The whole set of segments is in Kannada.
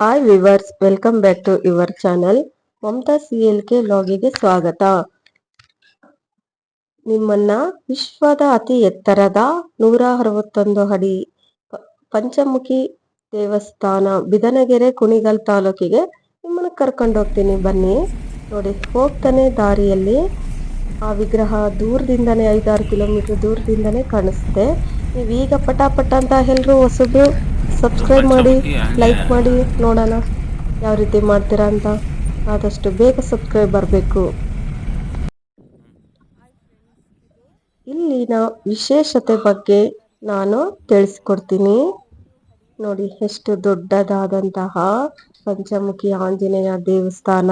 Hi viewers welcome back to your channel Mamata C L K ಲಾಗಿಗೆ ಸ್ವಾಗತ. ನಿಮ್ಮನ್ನ ವಿಶ್ವದ ಅತಿ ಎತ್ತರದ ನೂರ ಅರವತ್ತೊಂದು ಅಡಿ ಪಂಚಮುಖಿ ದೇವಸ್ಥಾನ ಬಿದನಗೆರೆ ಕುಣಿಗಲ್ ತಾಲೂಕಿಗೆ ನಿಮ್ಮನ್ನ ಕರ್ಕೊಂಡು ಹೋಗ್ತೀನಿ. ಬನ್ನಿ. ನೋಡಿ, ಹೋಗ್ತಾನೆ ದಾರಿಯಲ್ಲಿ. ಆ ವಿಗ್ರಹ ದೂರದಿಂದನೇ ಐದಾರು ಕಿಲೋಮೀಟರ್ ದೂರದಿಂದನೇ ಕಾಣಿಸುತ್ತೆ ನೀವೀಗ ಪಟಾಪಟ ಪಟ ಅಂತ ಎಲ್ಲರೂ ಹೊಸಬ್ರು ಸಬ್ಸ್ಕ್ರೈಬ್ ಮಾಡಿ ಲೈಕ್ ಮಾಡಿ ನೋಡೋಣ ಯಾವ ರೀತಿ ಮಾಡ್ತೀರಾ ಅಂತ. ಆದಷ್ಟು ಬೇಗ ಸಬ್ಸ್ಕ್ರೈಬ್ ಬರಬೇಕು. ಇಲ್ಲಿನ ವಿಶೇಷತೆ ಬಗ್ಗೆ ನಾನು ತಿಳಿಸ್ಕೊಡ್ತೀನಿ. ನೋಡಿ ಎಷ್ಟು ದೊಡ್ಡದಾದಂತಹ ಪಂಚಮುಖಿ ಆಂಜನೇಯ ದೇವಸ್ಥಾನ.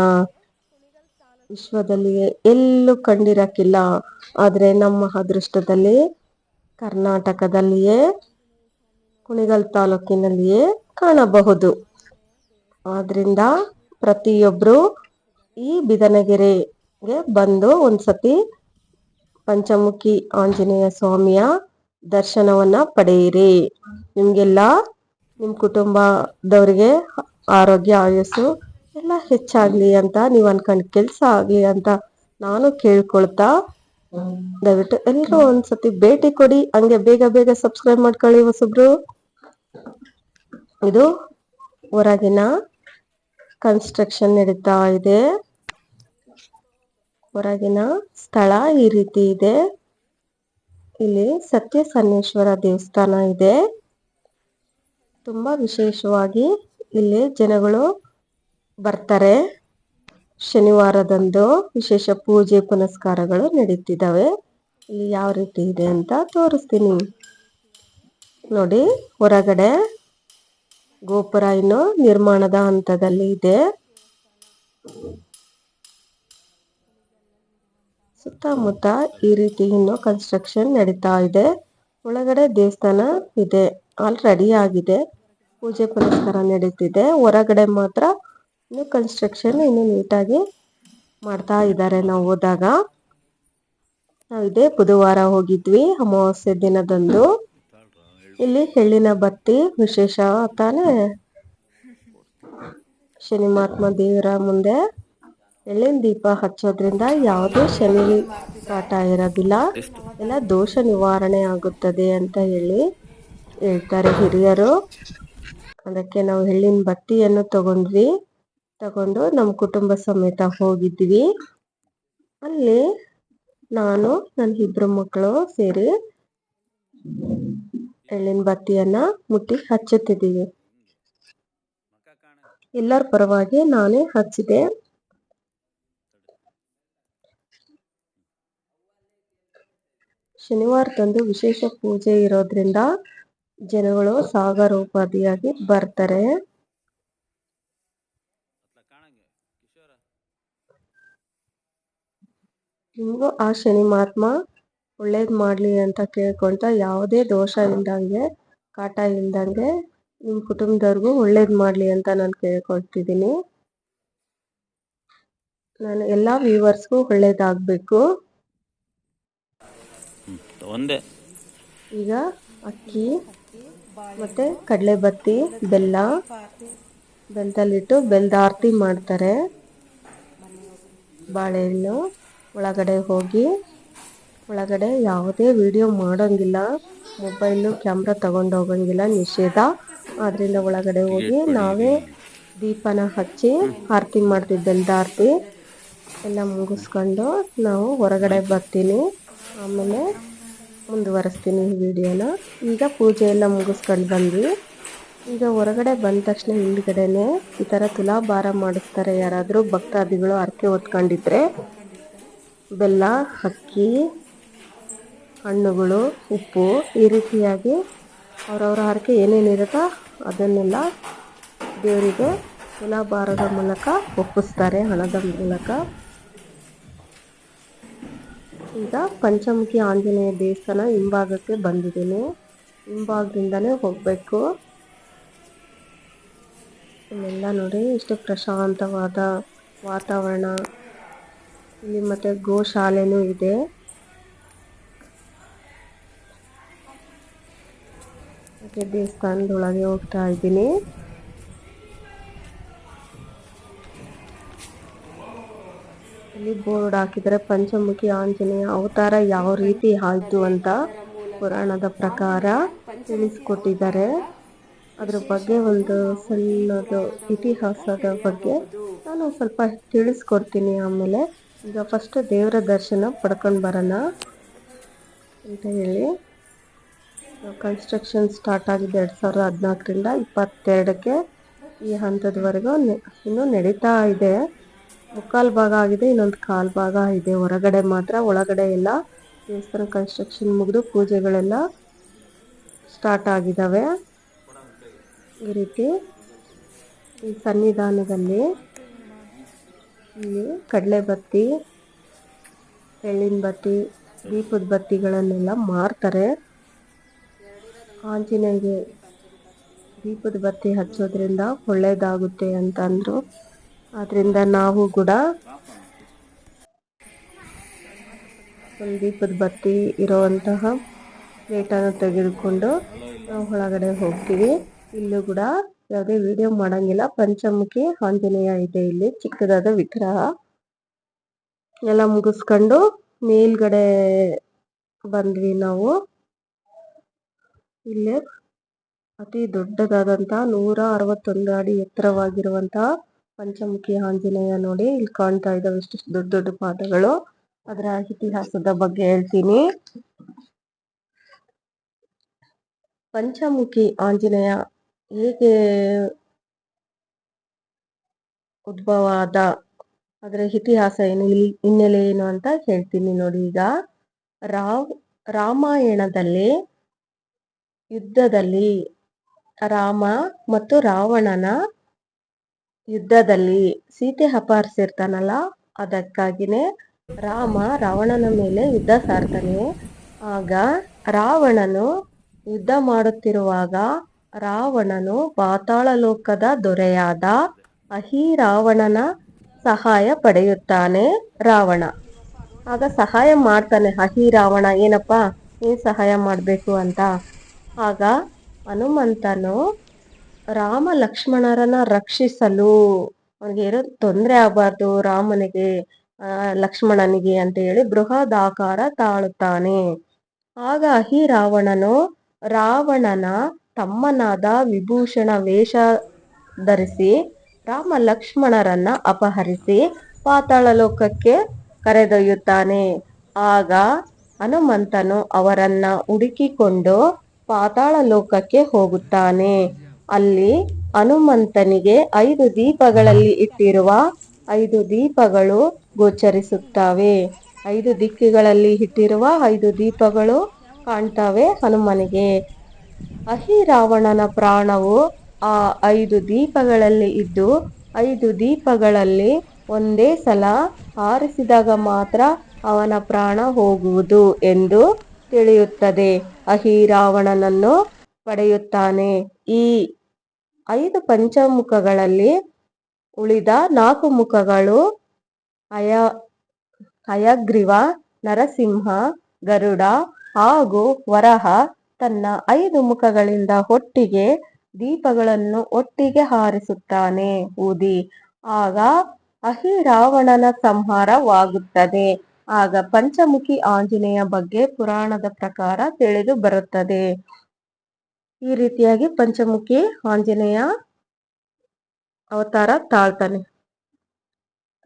ವಿಶ್ವದಲ್ಲಿ ಎಲ್ಲೂ ಕಂಡಿರಕ್ಕಿಲ್ಲ. ಆದರೆ ನಮ್ಮ ಅದೃಷ್ಟದಲ್ಲಿ ಕರ್ನಾಟಕದಲ್ಲಿಯೇ ಕುಣಿಗಲ್ ತಾಲೂಕಿನಲ್ಲಿಯೇ ಕಾಣಬಹುದು. ಆದ್ರಿಂದ ಪ್ರತಿಯೊಬ್ಬರು ಈ ಬಿದನಗೆರೆಗೆ ಬಂದು ಒಂದ್ಸತಿ ಪಂಚಮುಖಿ ಆಂಜನೇಯ ಸ್ವಾಮಿಯ ದರ್ಶನವನ್ನ ಪಡೆಯಿರಿ. ನಿಮ್ಗೆಲ್ಲ ನಿಮ್ಮ ಕುಟುಂಬದವರಿಗೆ ಆರೋಗ್ಯ, ಆಯಸ್ಸು ಎಲ್ಲ ಹೆಚ್ಚಾಗ್ಲಿ ಅಂತ ನೀವು ಅನ್ಕೊಂಡ್ ಕೆಲಸ ಆಗ್ಲಿ ಅಂತ ನಾನು ಕೇಳ್ಕೊಳ್ತಾ ದಯವಿಟ್ಟು ಎಲ್ಲರೂ ಒಂದ್ಸತಿ ಭೇಟಿ ಕೊಡಿ. ಹಂಗೆ ಬೇಗ ಬೇಗ ಸಬ್ಸ್ಕ್ರೈಬ್ ಮಾಡ್ಕೊಳ್ಳಿ ಹೊಸಬ್ರು. ಇದು ಹೊರಗಿನ ಕನ್ಸ್ಟ್ರಕ್ಷನ್ ನಡೀತಾ ಇದೆ. ಹೊರಗಿನ ಸ್ಥಳ ಈ ರೀತಿ ಇದೆ. ಇಲ್ಲಿ ಸತ್ಯ ಸನ್ನೇಶ್ವರ ದೇವಸ್ಥಾನ ಇದೆ. ತುಂಬಾ ವಿಶೇಷವಾಗಿ ಇಲ್ಲಿ ಜನಗಳು ಬರ್ತಾರೆ. ಶನಿವಾರದಂದು ವಿಶೇಷ ಪೂಜೆ ಪುನಸ್ಕಾರಗಳು ನಡೀತಿದ್ದಾವೆ. ಇಲ್ಲಿ ಯಾವ ರೀತಿ ಇದೆ ಅಂತ ತೋರಿಸ್ತೀನಿ. ನೋಡಿ, ಹೊರಗಡೆ ಗೋಪುರ ಇನ್ನು ನಿರ್ಮಾಣದ ಹಂತದಲ್ಲಿ ಇದೆ. ಸುತ್ತಮುತ್ತ ಈ ರೀತಿ ಇನ್ನು ಕನ್ಸ್ಟ್ರಕ್ಷನ್ ನಡೀತಾ ಇದೆ. ಒಳಗಡೆ ದೇವಸ್ಥಾನ ಇದೆ. ಆಲ್ ರೆಡಿ ಆಗಿದೆ. ಪೂಜೆ ಪುನಸ್ಕಾರ ನಡೀತಿದೆ. ಹೊರಗಡೆ ಮಾತ್ರ ಇನ್ನು ಕನ್ಸ್ಟ್ರಕ್ಷನ್ ಇನ್ನು ನೀಟಾಗಿ ಮಾಡ್ತಾ ಇದ್ದಾರೆ ನಾವು ಹೋದಾಗ. ನಾವು ಇದೇ ಬುಧವಾರ ಹೋಗಿದ್ವಿ ಅಮಾವಾಸ್ಯೆ ದಿನದಂದು. ಇಲ್ಲಿ ಎಳ್ಳಿನ ಬತ್ತಿ ವಿಶೇಷ ತಾನೇ. ಶನಿ ಮಹಾತ್ಮ ದೇವರ ಮುಂದೆ ಎಳ್ಳಿನ ದೀಪ ಹಚ್ಚೋದ್ರಿಂದ ಯಾವುದೇ ಶನಿ ಕಾಟ ಇರೋದಿಲ್ಲ. ಎಲ್ಲ ದೋಷ ನಿವಾರಣೆ ಆಗುತ್ತದೆ ಅಂತ ಹೇಳಿ ಹೇಳ್ತಾರೆ ಹಿರಿಯರು. ಅದಕ್ಕೆ ನಾವು ಎಳ್ಳಿನ ಬತ್ತಿಯನ್ನು ತಗೊಂಡ್ವಿ. ತಗೊಂಡು ನಮ್ಮ ಕುಟುಂಬ ಸಮೇತ ಹೋಗಿದ್ವಿ. ಅಲ್ಲಿ ನಾನು, ನನ್ನ ಇಬ್ರು ಮಕ್ಕಳು ಸೇರಿ ಎಳ್ಳಿನ ಬತ್ತಿಯನ್ನ ಮುಟ್ಟಿ ಹಚ್ಚುತ್ತಿದ್ದೀವಿ. ಎಲ್ಲರ ಪರವಾಗಿ ನಾನೇ ಹಚ್ಚಿದೆ. ಶನಿವಾರದಂದು ವಿಶೇಷ ಪೂಜೆ ಇರೋದ್ರಿಂದ ಜನಗಳು ಸಾಗರೋಪಾದಿಯಾಗಿ ಬರ್ತಾರೆ. ನಿಮಗೂ ಆ ಶನಿ ಮಹಾತ್ಮ ಒಳ್ಳೇದ್ ಮಾಡ್ಲಿ ಅಂತ ಕೇಳ್ಕೊಂತ ಯಾವುದೇ ದೋಷ ಇಲ್ದಂಗೆ ಕಾಟ ಇಲ್ದಂಗೆ ನಿಮ್ಮ ಕುಟುಂಬದವ್ರಿಗೂ ಒಳ್ಳೇದು ಮಾಡ್ಲಿ ಅಂತ ನಾನು ಕೇಳ್ಕೊಳ್ತಿದ್ದೀನಿ. ನಾನು ಎಲ್ಲ ವ್ಯೂವರ್ಸ್ಗೂ ಒಳ್ಳೇದಾಗಬೇಕು. ಒಂದೇ. ಈಗ ಅಕ್ಕಿ ಮತ್ತೆ ಕಡಲೆ ಬತ್ತಿ ಬೆಲ್ಲ ಬೆಲ್ಲದಲ್ಲಿಟ್ಟು ಬೆಲ್ದ ಆರತಿ ಮಾಡ್ತಾರೆ. ಬಾಳೆಹಣ್ಣು ಒಳಗಡೆ ಹೋಗಿ ಒಳಗಡೆ ಯಾವುದೇ ವಿಡಿಯೋ ಮಾಡೋಂಗಿಲ್ಲ. ಮೊಬೈಲು ಕ್ಯಾಮ್ರಾ ತಗೊಂಡು ಹೋಗಂಗಿಲ್ಲ ನಿಷೇಧ. ಆದ್ರಿಂದ ಒಳಗಡೆ ಹೋಗಿ ನಾವೇ ದೀಪನ ಹಚ್ಚಿ ಆರತಿ ಮಾಡ್ತೀವಿ ಬೆಲ್ಲದ ಆರತಿ ಎಲ್ಲ ಮುಗಿಸ್ಕೊಂಡು ನಾವು ಹೊರಗಡೆ ಬರ್ತೀನಿ. ಆಮೇಲೆ ಮುಂದುವರೆಸ್ತೀನಿ ಈ ವಿಡಿಯೋನ ಈಗ ಪೂಜೆ ಎಲ್ಲ ಮುಗಿಸ್ಕೊಂಡು ಬಂದ್ವಿ. ಈಗ ಹೊರಗಡೆ ಬಂದ ತಕ್ಷಣ ಹಿಂದ್ಗಡೆನೆ ಈ ಥರ ತುಲಾಭಾರ ಮಾಡಿಸ್ತಾರೆ ಯಾರಾದರೂ ಭಕ್ತಾದಿಗಳು ಹರಕೆ ಹೊತ್ಕೊಂಡಿದ್ರೆ ಬೆಲ್ಲ ಅಕ್ಕಿ ಹಣ್ಣುಗಳು, ಉಪ್ಪು ಈ ರೀತಿಯಾಗಿ ಅವರವರ ಹರಕೆ ಏನೇನಿರುತ್ತೋ ಅದನ್ನೆಲ್ಲ ದೇವರಿಗೆ ತುಲಾಭಾರದ ಮೂಲಕ ಒಪ್ಪಿಸ್ತಾರೆ, ಹಣದ ಮೂಲಕ. ಈಗ ಪಂಚಮುಖಿ ಆಂಜನೇಯ ದೇವಸ್ಥಾನ ಹಿಂಭಾಗಕ್ಕೆ ಬಂದಿದ್ದೀನಿ. ಹಿಂಭಾಗದಿಂದನೇ ಹೋಗಬೇಕು. ಇಲ್ಲೆಲ್ಲ ನೋಡಿ ಇಷ್ಟು ಪ್ರಶಾಂತವಾದ ವಾತಾವರಣ. ಇಲ್ಲಿ ಮತ್ತೆ ಗೋಶಾಲೆನೂ ಇದೆ. ಅದಕ್ಕೆ ದೇವಸ್ಥಾನದೊಳಗೆ ಹೋಗ್ತಾ ಇದ್ದೀನಿ. ಇಲ್ಲಿ ಬೋರ್ಡ್ ಹಾಕಿದರೆ ಪಂಚಮುಖಿ ಆಂಜನೇಯ ಅವತಾರ ಯಾವ ರೀತಿ ಆಯಿತು ಅಂತ ಪುರಾಣದ ಪ್ರಕಾರ ತಿಳಿಸ್ಕೊಟ್ಟಿದ್ದಾರೆ. ಅದ್ರ ಬಗ್ಗೆ ಒಂದು ಸಣ್ಣದು ಇತಿಹಾಸದ ಬಗ್ಗೆ ನಾನು ಸ್ವಲ್ಪ ತಿಳಿಸ್ಕೊಡ್ತೀನಿ ಆಮೇಲೆ. ಈಗ ಫಸ್ಟ್ ದೇವರ ದರ್ಶನ ಪಡ್ಕೊಂಡು ಬರೋಣ ಅಂತ ಹೇಳಿ. ಕನ್ಸ್ಟ್ರಕ್ಷನ್ ಸ್ಟಾರ್ಟ್ ಆಗಿದೆ ಎರಡು ಸಾವಿರದ ಹದಿನಾಲ್ಕರಿಂದ ಇಪ್ಪತ್ತೆರಡಕ್ಕೆ ಈ ಹಂತದವರೆಗೂ ಇನ್ನೂ ನಡೀತಾ ಇದೆ. ಮುಕ್ಕಾಲು ಭಾಗ ಆಗಿದೆ, ಇನ್ನೊಂದು ಕಾಲು ಭಾಗ ಇದೆ. ಹೊರಗಡೆ ಮಾತ್ರ, ಒಳಗಡೆ ಎಲ್ಲ ದೇವಸ್ಥಾನ ಕನ್ಸ್ಟ್ರಕ್ಷನ್ ಮುಗಿದು ಪೂಜೆಗಳೆಲ್ಲ ಸ್ಟಾರ್ಟ್ ಆಗಿದ್ದಾವೆ ಈ ರೀತಿ ಈ ಸನ್ನಿಧಾನದಲ್ಲಿ ಇಲ್ಲಿ ಕಡಲೆ ಬತ್ತಿ, ಎಳ್ಳಿನ ಬತ್ತಿ, ದೀಪದ ಬತ್ತಿಗಳನ್ನೆಲ್ಲ ಮಾರ್ತಾರೆ. ಆಂಜನೇಯಗೆ ದೀಪದ ಬತ್ತಿ ಹಚ್ಚೋದ್ರಿಂದ ಒಳ್ಳೇದಾಗುತ್ತೆ ಅಂತ ಅಂದರು ಆದ್ದರಿಂದ ನಾವು ಕೂಡ ಒಂದು ದೀಪದ ಬತ್ತಿ ಇರುವಂತಹ ಪ್ಲೇಟನ್ನು ತೆಗೆದುಕೊಂಡು ನಾವು ಒಳಗಡೆ ಹೋಗ್ತೀವಿ. ಇಲ್ಲೂ ಕೂಡ ಯಾವುದೇ ವಿಡಿಯೋ ಮಾಡಂಗಿಲ್ಲ. ಪಂಚಮುಖಿ ಆಂಜನೇಯ ಇದೆ ಇಲ್ಲಿ, ಚಿಕ್ಕದಾದ ವಿಗ್ರಹ. ಎಲ್ಲ ಮುಗಿಸ್ಕೊಂಡು ಮೇಲ್ಗಡೆ ಬಂದ್ವಿ ನಾವು. ಇಲ್ಲೇ ಅತಿ ದೊಡ್ಡದಾದಂತಹ ನೂರ ಅರವತ್ತೊಂದು ಅಡಿ ಎತ್ತರವಾಗಿರುವಂತಹ ಪಂಚಮುಖಿ ಆಂಜನೇಯ ನೋಡಿ ಇಲ್ಲಿ ಕಾಣ್ತಾ ಇದ್ದಾವೆ. ಎಷ್ಟು ದೊಡ್ಡ ದೊಡ್ಡ ಪಾದಗಳು. ಅದರ ಇತಿಹಾಸದ ಬಗ್ಗೆ ಹೇಳ್ತೀನಿ. ಪಂಚಮುಖಿ ಆಂಜನೇಯ ಹೇಗೆ ಉದ್ಭವ ಆದ ಅದರ ಇತಿಹಾಸ ಏನು ಇಲ್ಲಿ ಹಿನ್ನೆಲೆ ಏನು ಅಂತ ಹೇಳ್ತೀನಿ ನೋಡಿ ಈಗ. ರಾವ್, ರಾಮಾಯಣದಲ್ಲಿ ಯುದ್ಧದಲ್ಲಿ ರಾಮ ಮತ್ತು ರಾವಣನ ಯುದ್ಧದಲ್ಲಿ ಸೀತೆ ಅಪಹರಿಸಿರ್ತಾನಲ್ಲ, ಅದಕ್ಕಾಗಿನೇ ರಾಮ ರಾವಣನ ಮೇಲೆ ಯುದ್ಧ ಸಾರ್ತಾನೆ. ಆಗ ರಾವಣನು ಯುದ್ಧ ಮಾಡುತ್ತಿರುವಾಗ ರಾವಣನು ಪಾತಾಳ ಲೋಕದ ದೊರೆಯಾದ ಅಹಿರಾವಣನ ಸಹಾಯ ಪಡೆಯುತ್ತಾನೆ ರಾವಣ. ಆಗ ಸಹಾಯ ಮಾಡ್ತಾನೆ ಅಹಿ ರಾವಣ ಏನಪ್ಪ, ಏನ್ ಸಹಾಯ ಮಾಡಬೇಕು ಅಂತ? ಆಗ ಹನುಮಂತನು ರಾಮ ಲಕ್ಷ್ಮಣರನ್ನ ರಕ್ಷಿಸಲು ಅವನಿಗೆ ಏನೋ ತೊಂದರೆ ಆಗಬಾರ್ದು, ರಾಮನಿಗೆ ಲಕ್ಷ್ಮಣನಿಗೆ ಅಂತ ಹೇಳಿ ಬೃಹದಾಕಾರ ತಾಳುತ್ತಾನೆ. ಆಗ ಅಹಿ ರಾವಣನು ರಾವಣನ ತಮ್ಮನಾದ ವಿಭೂಷಣ ವೇಷ ಧರಿಸಿ ರಾಮ ಲಕ್ಷ್ಮಣರನ್ನ ಅಪಹರಿಸಿ ಪಾತಾಳ ಲೋಕಕ್ಕೆ ಕರೆದೊಯ್ಯುತ್ತಾನೆ. ಆಗ ಹನುಮಂತನು ಅವರನ್ನ ಹುಡುಕಿಕೊಂಡು ಪಾತಾಳ ಲೋಕಕ್ಕೆ ಹೋಗುತ್ತಾನೆ. ಅಲ್ಲಿ ಹನುಮಂತನಿಗೆ ಐದು ದೀಪಗಳಲ್ಲಿ ಇಟ್ಟಿರುವ ಐದು ದೀಪಗಳು ಗೋಚರಿಸುತ್ತವೆ. ಐದು ದಿಕ್ಕುಗಳಲ್ಲಿ ಇಟ್ಟಿರುವ ಐದು ದೀಪಗಳು ಕಾಣ್ತವೆ ಹನುಮನಿಗೆ. ಅಹಿರಾವಣನ ಪ್ರಾಣವು ಆ ಐದು ದೀಪಗಳಲ್ಲಿ ಇದ್ದು, ಐದು ದೀಪಗಳಲ್ಲಿ ಒಂದೇ ಸಲ ಆರಿಸಿದಾಗ ಮಾತ್ರ ಅವನ ಪ್ರಾಣ ಹೋಗುವುದು ಎಂದು ತಿಳಿಯುತ್ತದೆ. ಅಹಿರಾವಣನನ್ನು ಪಡೆಯುತ್ತಾನೆ. ಈ ಐದು ಪಂಚಮುಖಗಳಲ್ಲಿ ಉಳಿದ ನಾಲ್ಕು ಮುಖಗಳು ಅಯ ಅಯಗ್ರೀವ ನರಸಿಂಹ, ಗರುಡ ಹಾಗೂ ವರಹ. ತನ್ನ ಐದು ಮುಖಗಳಿಂದ ಒಟ್ಟಿಗೆ ದೀಪಗಳನ್ನು ಒಟ್ಟಿಗೆ ಹಾರಿಸುತ್ತಾನೆ. ಊದಿ ಆಗ ಅಹಿರಾವಣನ ಸಂಹಾರವಾಗುತ್ತದೆ. ಆಗ ಪಂಚಮುಖಿ ಆಂಜನೇಯ ಬಗ್ಗೆ ಪುರಾಣದ ಪ್ರಕಾರ ತಿಳಿದು ಬರುತ್ತದೆ. ಈ ರೀತಿಯಾಗಿ ಪಂಚಮುಖಿ ಆಂಜನೇಯ ಅವತಾರ ತಾಳ್ತಾನೆ.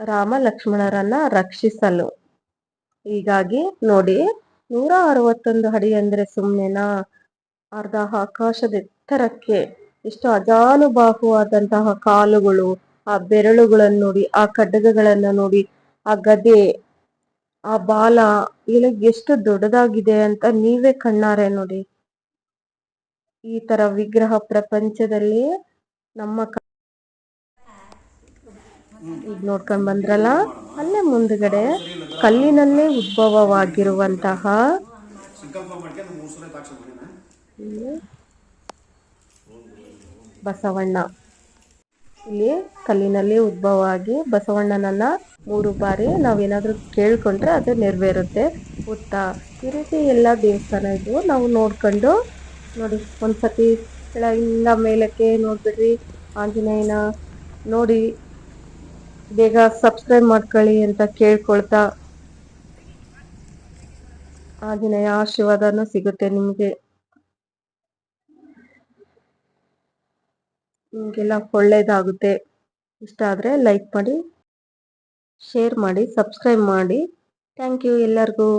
ರಾಮ ಲಕ್ಷ್ಮಣರನ್ನ ರಕ್ಷಿಸಲು. ಹೀಗಾಗಿ ನೋಡಿ, ನೂರ ಅರವತ್ತೊಂದು ಅಡಿ ಅಂದ್ರೆ ಸುಮ್ಮನೆನಾ ಅರ್ಧ ಆಕಾಶದ ಎತ್ತರಕ್ಕೆ ಎಷ್ಟು ಅಜಾನುಬಾಹುವಾದಂತಹ ಕಾಲುಗಳು, ಆ ಬೆರಳುಗಳನ್ನು ನೋಡಿ, ಆ ಖಡ್ಗಗಳನ್ನ ನೋಡಿ, ಆ ಗದೆ ಆ ಬಾಲ ಇಲ್ಲ ಎಷ್ಟು ದೊಡ್ಡದಾಗಿದೆ ಅಂತ ನೀವೇ ಕಣ್ಣಾರೆ ನೋಡಿ. ಈ ತರ ವಿಗ್ರಹ ಪ್ರಪಂಚದಲ್ಲಿ ನಮ್ಮ ಈಗ ನೋಡ್ಕೊಂಡ್ ಬಂದ್ರಲ್ಲ, ಅಲ್ಲೇ ಮುಂದ್ಗಡೆ ಕಲ್ಲಿನಲ್ಲೇ ಉದ್ಭವವಾಗಿರುವಂತಹ ಬಸವಣ್ಣ. ಇಲ್ಲಿ ಕಲ್ಲಿನಲ್ಲಿ ಉದ್ಭವ ಆಗಿ ಬಸವಣ್ಣನನ್ನ ಮೂರು ಬಾರಿ ನಾವೇನಾದರೂ ಕೇಳ್ಕೊಂಡ್ರೆ ಅದು ನೆರವೇರುತ್ತೆ ಉತ್ತ ಈ ರೀತಿ ಎಲ್ಲ ದೇವಸ್ಥಾನ ಇದ್ವು. ನಾವು ನೋಡ್ಕೊಂಡು ನೋಡಿ, ಒಂದ್ಸತಿ ಕೆಳಗಿಂದ ಮೇಲಕ್ಕೆ ನೋಡ್ಬಿಡ್ರಿ. ಆಂಜನೇಯನ ನೋಡಿ, ಬೇಗ ಸಬ್ಸ್ಕ್ರೈಬ್ ಮಾಡ್ಕೊಳ್ಳಿ ಅಂತ ಕೇಳ್ಕೊಳ್ತಾ. ಆಂಜನೇಯ ಆಶೀರ್ವಾದನೂ ಸಿಗುತ್ತೆ ನಿಮಗೆ. ನಿಮಗೆಲ್ಲ ಒಳ್ಳೇದಾಗುತ್ತೆ. ಇಷ್ಟ ಆದರೆ ಲೈಕ್ ಮಾಡಿ ಶೇರ್ ಮಾಡಿ ಸಬ್ಸ್ಕ್ರೈಬ್ ಮಾಡಿ. ಥ್ಯಾಂಕ್ ಯು ಎಲ್ಲರಿಗೂ.